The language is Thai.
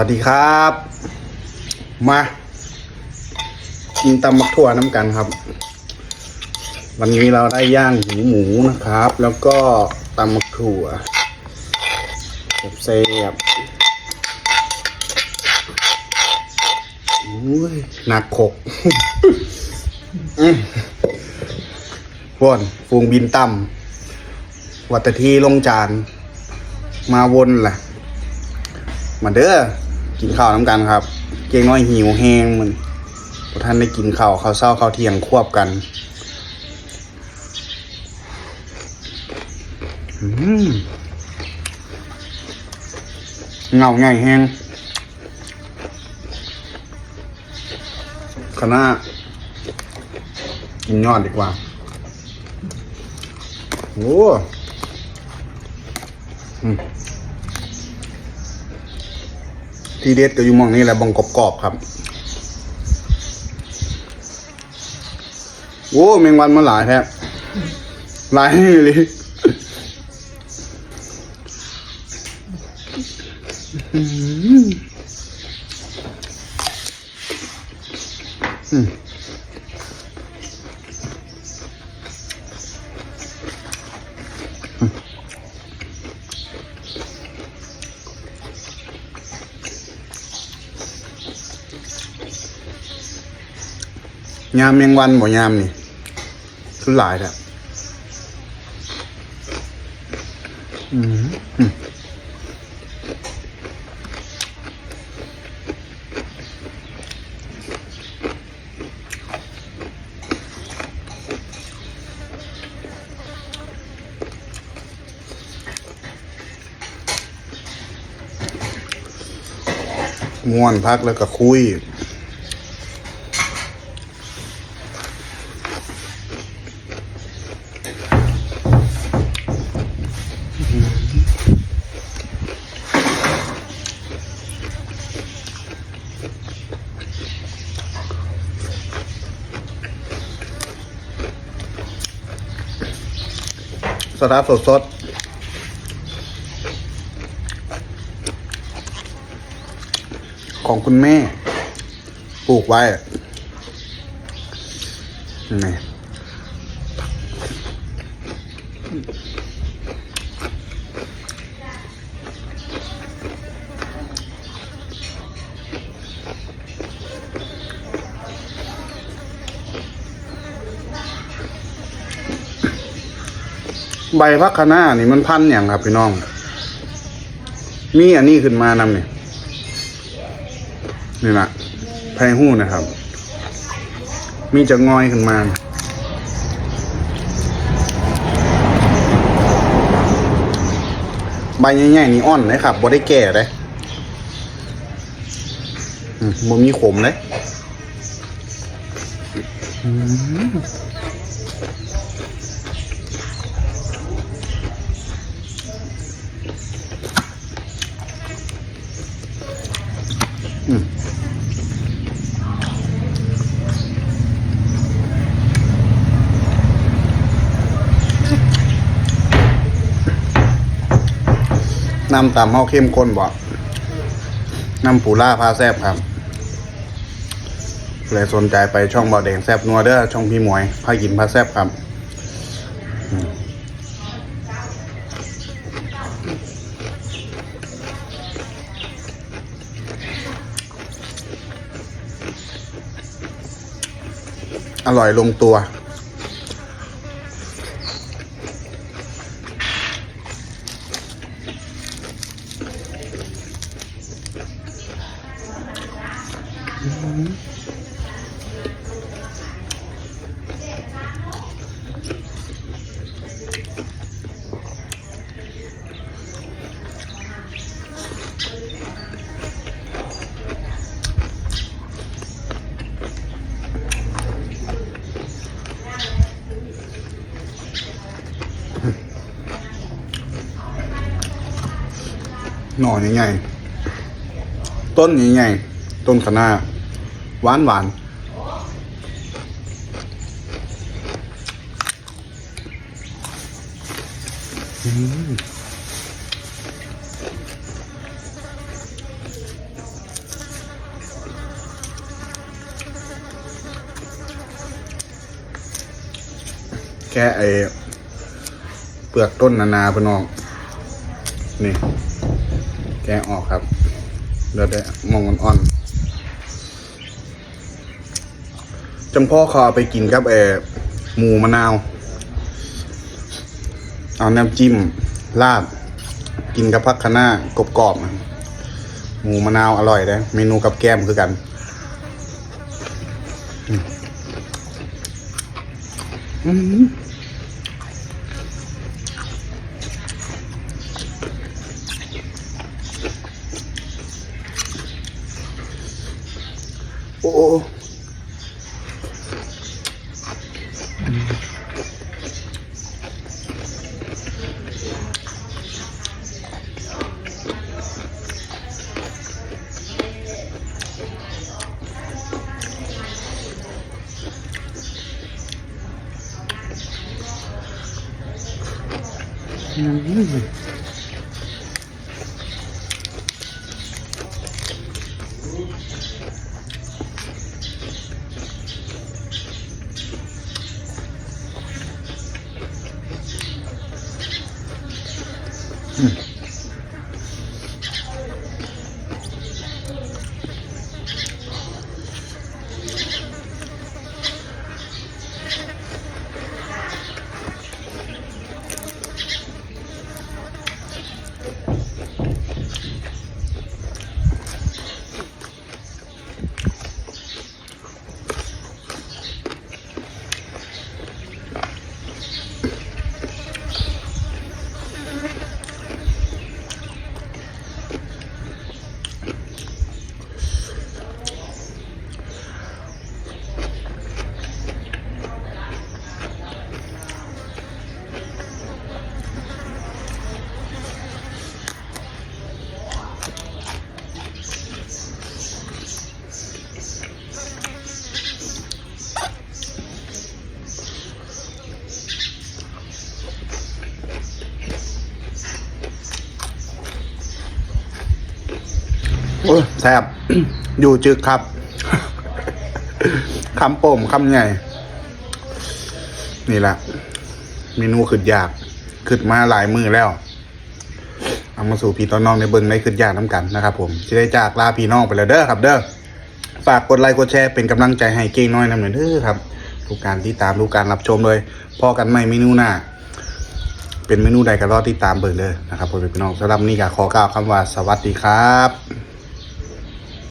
วัสดีครับ มากินตำมักถั่วน้ำกันครับ วันนี้เราได้ย่างหูหมูนะครับ แล้วก็ตำมักถั่วเซฟๆอุ้ยหนักขกอื้อว่นฟูงบินต่ำวัตทีลงจาน มาวนแหละมาเด้อ กินข้าวน้ำกันครับ เก่งน้อยหิวแห้งมันท่านได้กินข้าวข้าวเช้าข้าวเที่ยงควบกันเงาง่ายแห้งคณะกินยอดดีกว่า โอ้อืม ที่เด็ดก็อยู่มองนี้แหละบองกรอบๆครับ โอ้แมงวันมาหลายแท้หลายเลยอืม ยามแมงวันบ่ยามนี่คือหลายแท้อืมอืมม่วนพักแล้วก็คุย สตาร์ทสดๆของคุณแม่ ปลูกไว้นี่ ใบพักคะน้านี่มันพันอย่างครับพี่น้อง มีอันนี้ขึ้นมานำเนี่ยนี่นะไพหู้นะครับ มีจะงอยขึ้นมาใบใหญ่ๆนี่อ่อนนะครับบ่ได้แก่เลยมบ่มีขมเลย น้ำตำเฮาเข้มข้นบ่น้ำปูล่าพาแซบครับเลยสนใจไปช่องเบาแดงแซบนัวเด้อช่องพี่หมวยพากินพาแซบครับ อร่อยลงตัวห น่อใหญ่ๆต้นใหญ่ๆต้นขนาหวานหวานแค่ไอเปลือกต้นนานาพี่น้อง นี่ แกะออกครับเดี๋ยวได้มองอ่อนๆจำพ่อเขอไปกินกับเออหมูมะนาว เอาน้ำจิ้มราด กินกับผักคะน้ากรอบๆอะหมูมะนาวอร่อยเลยเมนูกับแก้มคือกันอืม โอ้โโอ้ยแซ่บอยู่จึกครับ คำโป่มคำใหญ่นี่แหละเมนูขึ้นยากขึ้นมาหลายมือแล้ว เอามาสู่พี่ต้อนน้องในเบิ้งในขึ้นยากน้ำกันนะครับ ผมจะได้จากลาพี่น้องไปแล้วเด้อครับ เด้อฝากกดไลค์กดแชร์เป็นกำลังใจให้เก่งน้อยนำหน่อยเด้อครับทุกการที่ตามทุกการรับชมเลยพอกันใหม่เมนูหน้าเป็นเมนูใดก็รอติดตามเบิ่งเลยนะครับผมพี่น้องสำหรับนี้ก็ขอกล่าวคำว่าสวัสดีครับ